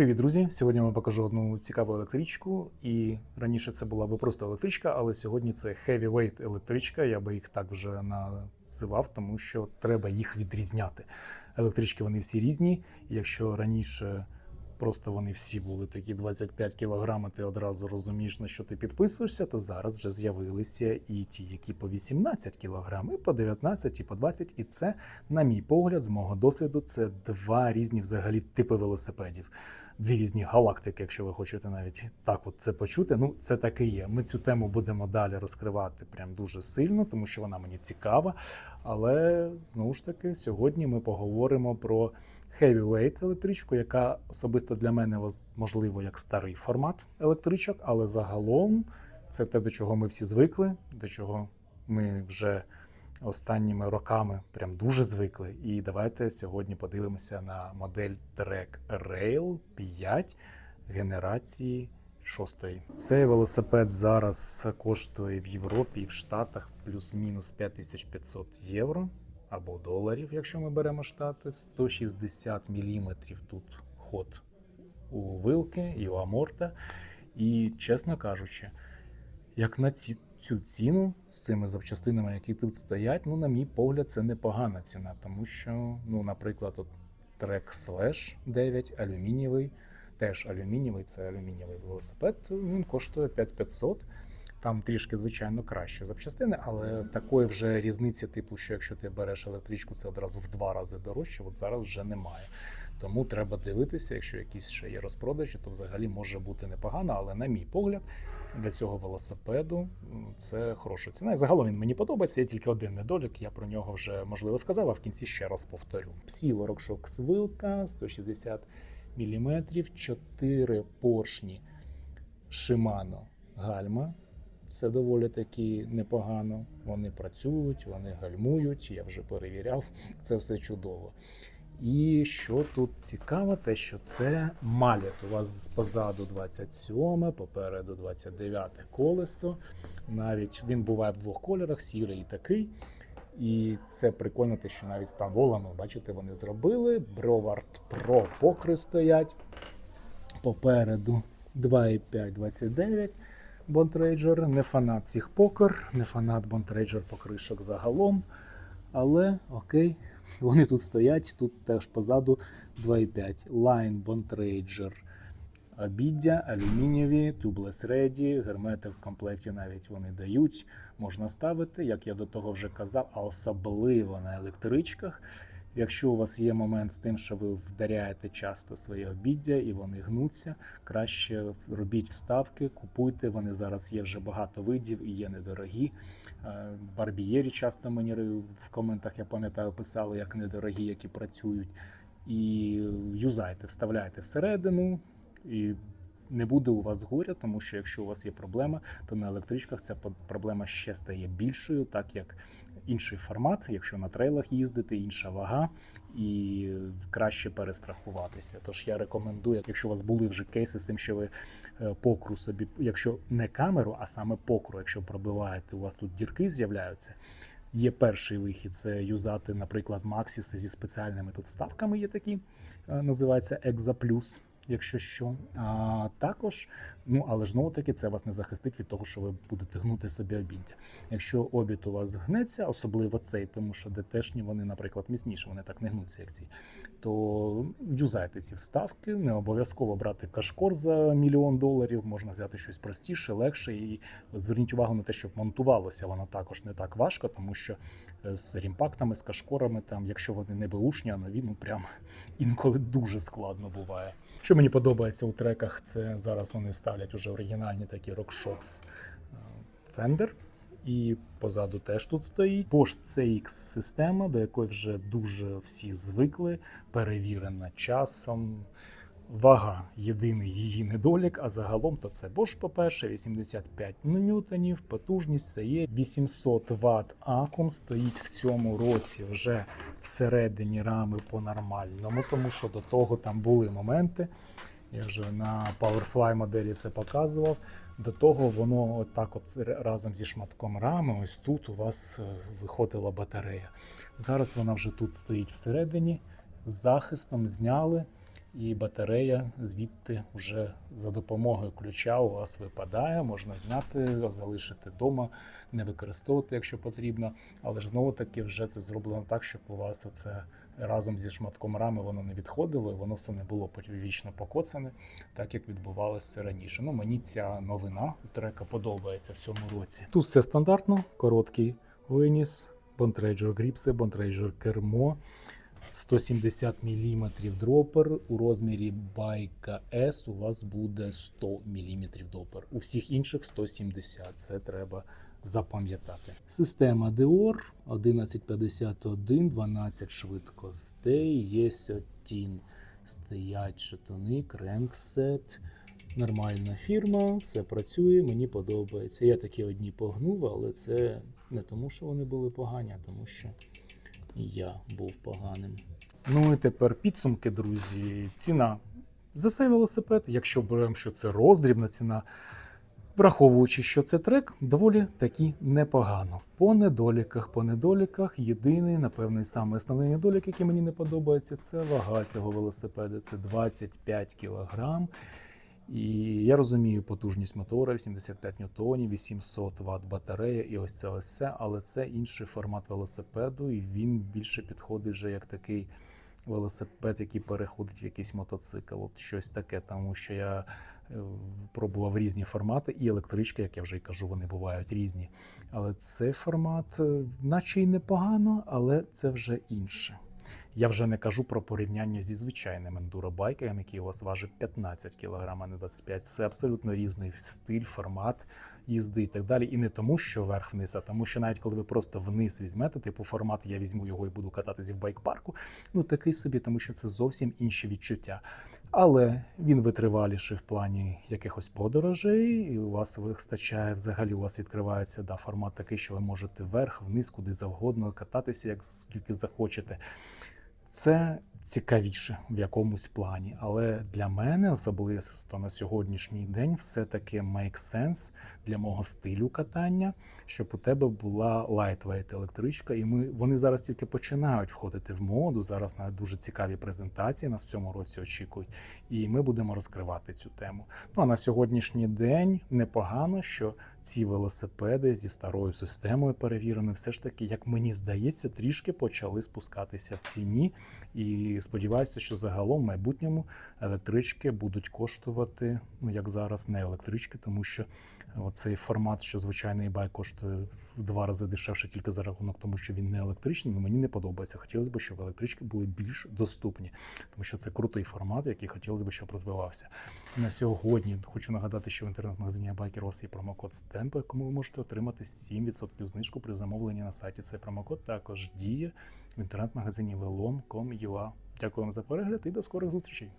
Привіт, друзі! Сьогодні вам покажу одну цікаву електричку. І раніше це була би просто електричка, але сьогодні це heavyweight електричка. Я би їх так вже називав, тому що треба їх відрізняти. Електрички вони всі різні. Якщо раніше просто вони всі були такі 25 кг, ти одразу розумієш, на що ти підписуєшся, то зараз вже з'явилися і ті, які по 18 кг, і по 19, і по 20. І це, на мій погляд, з мого досвіду, це два різні взагалі типи велосипедів. Дві різні галактики, якщо ви хочете навіть так от це почути. Ну, це так і є. Ми цю тему будемо далі розкривати прям дуже сильно, тому що вона мені цікава. Але знову ж таки, сьогодні ми поговоримо про heavyweight електричку, яка особисто для мене можливо як старий формат електричок, але загалом це те, до чого ми всі звикли, до чого ми вже останніми роками прям дуже звикли. І давайте сьогодні подивимося на модель Trek Rail 5 генерації шостої. Цей велосипед зараз коштує в Європі і в Штатах плюс-мінус 5500 євро або доларів, якщо ми беремо штати. 160 мм тут ход у вилки і у аморта. І, чесно кажучи, як на ці, цю ціну з цими запчастинами, які тут стоять, ну, на мій погляд, це непогана ціна, тому що, ну, наприклад, от трек Slash 9 алюмінієвий, теж алюмінієвий, це алюмінієвий велосипед, він коштує 5500. Там трішки, звичайно, краще запчастини, але такої вже різниці, типу, що якщо ти береш електричку, це одразу в два рази дорожче, от зараз вже немає. Тому треба дивитися, якщо якісь ще є розпродажі, то взагалі може бути непогано, але на мій погляд, для цього велосипеду це хороша ціна. І загалом він мені подобається. Є тільки один недолік. Я про нього вже можливо сказав, а в кінці ще раз повторю. Сіло RockShox вилка 160 мм, 4 поршні Shimano гальма. Це доволі таки непогано. Вони працюють, вони гальмують. Я вже перевіряв. Це все чудово. І що тут цікаво, те, що це малят. У вас позаду 27, попереду 29 колесо. Навіть він буває в двох кольорах, сірий і такий. І це прикольно, те, що навіть з танволами, бачите, вони зробили. Бровард Pro покри стоять. Попереду 2,5, 29 Бонтрейджер. Не фанат цих покер, не фанат Бонтрейджер покришок загалом. Але окей, вони тут стоять, тут теж позаду 2,5. Line Bontrager обіддя, алюмінієві, tubeless ready, гермети в комплекті навіть вони дають, можна ставити, як я до того вже казав, а особливо на електричках. Якщо у вас є момент з тим, що ви вдаряєте часто своє обіддя і вони гнуться, краще робіть вставки, купуйте. Вони зараз є вже багато видів і є недорогі. Е, Барбієрі часто мені в коментах, я пам'ятаю, писали, як недорогі, які працюють. І юзайте, вставляйте всередину, і не буде у вас горя, тому що якщо у вас є проблема, то на електричках ця проблема ще стає більшою, так як інший формат, якщо на трейлах їздити, інша вага, і краще перестрахуватися. Тож я рекомендую, якщо у вас були вже кейси з тим, що ви е, покру собі, якщо не камеру, а саме покру, якщо пробиваєте, у вас тут дірки з'являються. Є перший вихід це юзати, наприклад, Максіси зі спеціальними тут вставками. Є такі, е, називається Екза Плюс, якщо що. А також, ну але ж знову таки, це вас не захистить від того, що ви будете гнути собі обіддя. Якщо обід у вас гнеться, особливо цей, тому що ДТшні вони, наприклад, міцніші, вони так не гнуться, як ці, то юзайте ці вставки. Не обов'язково брати кашкор за мільйон доларів, можна взяти щось простіше, легше. І зверніть увагу на те, щоб монтувалося воно також не так важко, тому що е, з рімпактами, з кашкорами, там, якщо вони не беушні, а нові, ну прям інколи дуже складно буває. Що мені подобається у треках, це зараз вони ставлять уже оригінальні такі RockShox е, Fender. І позаду теж тут стоїть Bosch CX система, до якої вже дуже всі звикли, перевірена часом. Вага єдиний її недолік, а загалом то це Bosch, по-перше, 85 ньютонів, потужність це є 800 Вт акум стоїть в цьому році вже всередині рами по-нормальному, тому що до того там були моменти. Я вже на Powerfly моделі це показував. До того воно отак от разом зі шматком рами, ось тут у вас е, виходила батарея. Зараз вона вже тут стоїть всередині, з захистом зняли. І батарея звідти вже за допомогою ключа у вас випадає. Можна зняти, залишити вдома, не використовувати, якщо потрібно. Але ж знову таки вже це зроблено так, щоб у вас оце разом зі шматком рами воно не відходило, і воно все не було вічно покоцане, так як відбувалося раніше. Ну мені ця новина трека подобається в цьому році. Тут все стандартно, короткий виніс, бонтрейджер гріпси, бонтрейджер кермо. 170 мм дропер у розмірі байка S у вас буде 100 мм дропер. У всіх інших 170. Це треба запам'ятати. Система Dior 1151, 12 швидкостей, є сьотін. Стоять шатуни, кренксет. Нормальна фірма, все працює, мені подобається. Я такі одні погнув, але це не тому, що вони були погані, а тому, що я був поганим. Ну і тепер підсумки, друзі. Ціна за цей велосипед, якщо беремо, що це роздрібна ціна, враховуючи, що це трек, доволі таки непогано. По недоліках, по недоліках, єдиний, напевно, і самий основний недолік, який мені не подобається, це вага цього велосипеда. Це 25 кг. І я розумію потужність мотора, 85 ньютонів, 800 Вт батарея, і ось це ось все, але це інший формат велосипеду, і він більше підходить вже як такий велосипед, який переходить в якийсь мотоцикл. От щось таке, тому що я е, пробував різні формати, і електрички, як я вже й кажу, вони бувають різні. Але цей формат, е, наче й непогано, але це вже інше. Я вже не кажу про порівняння зі звичайним ендуробайком, який у вас важить 15 кг, а не 25 Це абсолютно різний стиль, формат їзди і так далі. І не тому, що вверх-вниз, а тому, що навіть коли ви просто вниз візьмете, типу формат, я візьму його і буду кататися в байк-парку, ну такий собі, тому що це зовсім інші відчуття. Але він витриваліший в плані якихось подорожей, і у вас вистачає, взагалі у вас відкривається да, формат такий, що ви можете вверх, вниз, куди завгодно кататися, як скільки захочете. Це цікавіше в якомусь плані. Але для мене особисто на сьогоднішній день все-таки make sense для мого стилю катання, щоб у тебе була lightweight електричка. І ми вони зараз тільки починають входити в моду. Зараз на дуже цікаві презентації нас в цьому році очікують, і ми будемо розкривати цю тему. Ну а на сьогоднішній день непогано, що ці велосипеди зі старою системою перевіреною, все ж таки, як мені здається, трішки почали спускатися в ціні. І сподіваюся, що загалом в майбутньому електрички будуть коштувати, ну як зараз, не електрички, тому що оцей формат, що звичайний байк коштує в два рази дешевше тільки за рахунок, тому що він не електричний, ну мені не подобається. Хотілося б, щоб електрички були більш доступні, тому що це крутий формат, який хотілося б, щоб розвивався. На сьогодні хочу нагадати, що в інтернет-магазині Байкер є промокод STEM, якому ви можете отримати 7% знижку при замовленні на сайті. Цей промокод також діє в інтернет-магазині velom.com.ua. Дякую вам за перегляд і до скорих зустрічей.